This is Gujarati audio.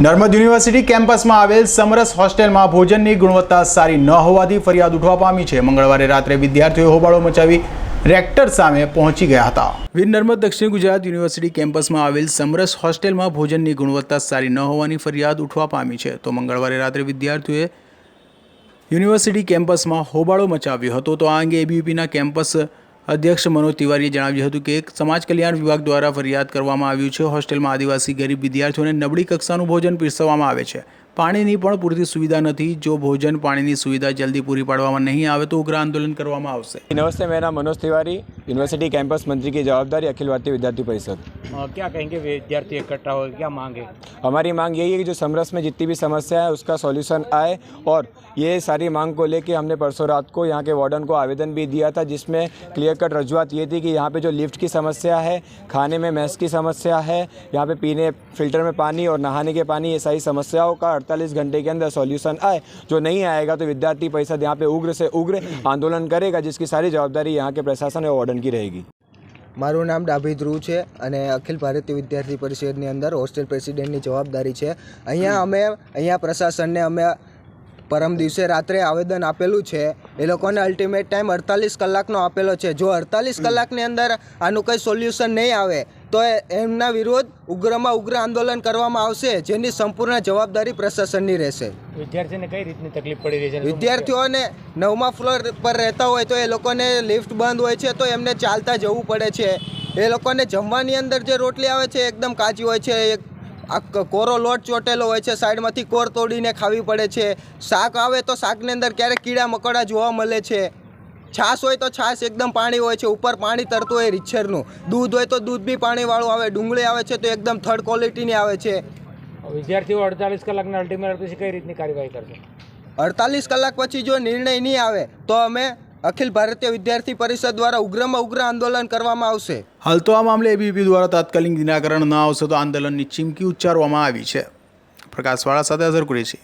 નર્મદ યુનિવર્સિટી કેમ્પસમાં આવેલ સમરસ હોસ્ટેલમાં ભોજનની ગુણવત્તા સારી ન હોવાથી ફરિયાદ ઉઠવા પામી છે. મંગળવારે રાત્રે વિદ્યાર્થીઓએ હોબાળો મચાવી રેક્ટર સામે પહોંચી ગયા હતા. વીર નર્મદ દક્ષિણ ગુજરાત યુનિવર્સિટી કેમ્પસમાં આવેલ સમરસ હોસ્ટેલમાં ભોજનની ગુણવત્તા સારી ન હોવાની ફરિયાદ ઉઠવા પામી છે. તો મંગળવારે રાત્રે વિદ્યાર્થીઓએ યુનિવર્સિટી કેમ્પસમાં હોબાળો મચાવ્યો હતો. તો આ અંગે એબીવીપીના કેમ્પસ અધ્યક્ષ મનોજ તિવારીએ જણાવ્યું હતું કે સમાજ કલ્યાણ વિભાગ દ્વારા ફરિયાદ કરવામાં આવ્યું છે. હોસ્ટેલમાં આદિવાસી ગરીબ વિદ્યાર્થીઓને નબળી કક્ષાનું ભોજન પીરસવામાં આવે છે. પાણીની પણ પૂરતી સુવિધા નથી. જો ભોજન પાણીની સુવિધા જલ્દી પૂરી પાડવામાં નહીં આવે તો ઉગ્ર આંદોલન કરવામાં આવશે. નમસ્તે મેરા મનોજ તિવારી. यूनिवर्सिटी कैंपस मंत्री की जवाबदारी अखिल भारतीय विद्यार्थी परिषद। क्या कहेंगे विद्यार्थी इकट्ठा हो क्या मांग? है हमारी मांग यही है कि जो समरस में जितनी भी समस्या है उसका सॉल्यूशन आए और ये सारी मांग को लेके हमने परसों रात को यहाँ के वार्डन को आवेदन भी दिया था जिसमें क्लियर कट रजुआत ये थी कि यहाँ पे जो लिफ्ट की समस्या है खाने में मैस की समस्या है यहाँ पे पीने फ़िल्टर में पानी और नहाने के पानी ये सारी समस्याओं का 48 घंटे के अंदर सॉल्यूशन आए। जो नहीं आएगा तो विद्यार्थी परिषद यहाँ पे उग्र से उग्र आंदोलन करेगा जिसकी सारी जवाबदारी यहाँ के प्रशासन और वार्डन પસંદગી રહેगी મારું નામ ડાભી ધ્રુવ છે અને અખિલ ભારતીય વિદ્યાર્થી પરિષદની અંદર હોસ્ટેલ પ્રેસિડેન્ટની જવાબદારી છે. અહીંયા અમે, અહીંયા પ્રશાસનને અમે પરમ દિવસે રાત્રે આવેદન આપેલું છે. એ લોકોને અલ્ટિમેટ ટાઈમ અડતાલીસ કલાકનો આપેલો છે. જો અડતાલીસ કલાકની અંદર આનું કંઈ સોલ્યુશન નહીં આવે તો એમના વિરુદ્ધ ઉગ્રમાં ઉગ્ર આંદોલન કરવામાં આવશે જેની સંપૂર્ણ જવાબદારી પ્રશાસનની રહેશે. વિદ્યાર્થીને કઈ રીતની તકલીફ પડી રહી છે? વિદ્યાર્થીઓને નવમા ફ્લોર પર રહેતા હોય તો એ લોકોને લિફ્ટ બંધ હોય છે તો એમને ચાલતા જવું પડે છે. એ લોકોને જમવાની અંદર જે રોટલી આવે છે એકદમ કાચી હોય છે એક આ કોરો લોટ ચોટેલો હોય છે સાઈડમાંથી કોર તોડીને ખાવી પડે છે. શાક આવે તો શાકની અંદર ક્યારેક કીડા મકોડા જોવા મળે છે. છાશ હોય તો છાશ એકદમ પાણી હોય છે ઉપર પાણી તરતું હોય રીછરનું દૂધ હોય તો દૂધ બી પાણીવાળું આવે ડુંગળી આવે છે તો એકદમ થર્ડ ક્વોલિટીની આવે છે. વિદ્યાર્થીઓ અડતાલીસ કલાકના અલ્ટિમેટ પછી કઈ રીતની કાર્યવાહી કરશે? અડતાલીસ કલાક પછી જો નિર્ણય નહીં આવે તો અમે અખિલ ભારતીય વિદ્યાર્થી પરિષદ દ્વારા ઉગ્રમાં ઉગ્ર આંદોલન કરવામાં આવશે. હાલ તો આ મામલે એબીપી દ્વારા તાત્કાલિક નિરાકરણ ન આવશે તો આંદોલનની ચીમકી ઉચ્ચારવામાં આવી છે. પ્રકાશવાળા સાથે અઝર કુરેશી.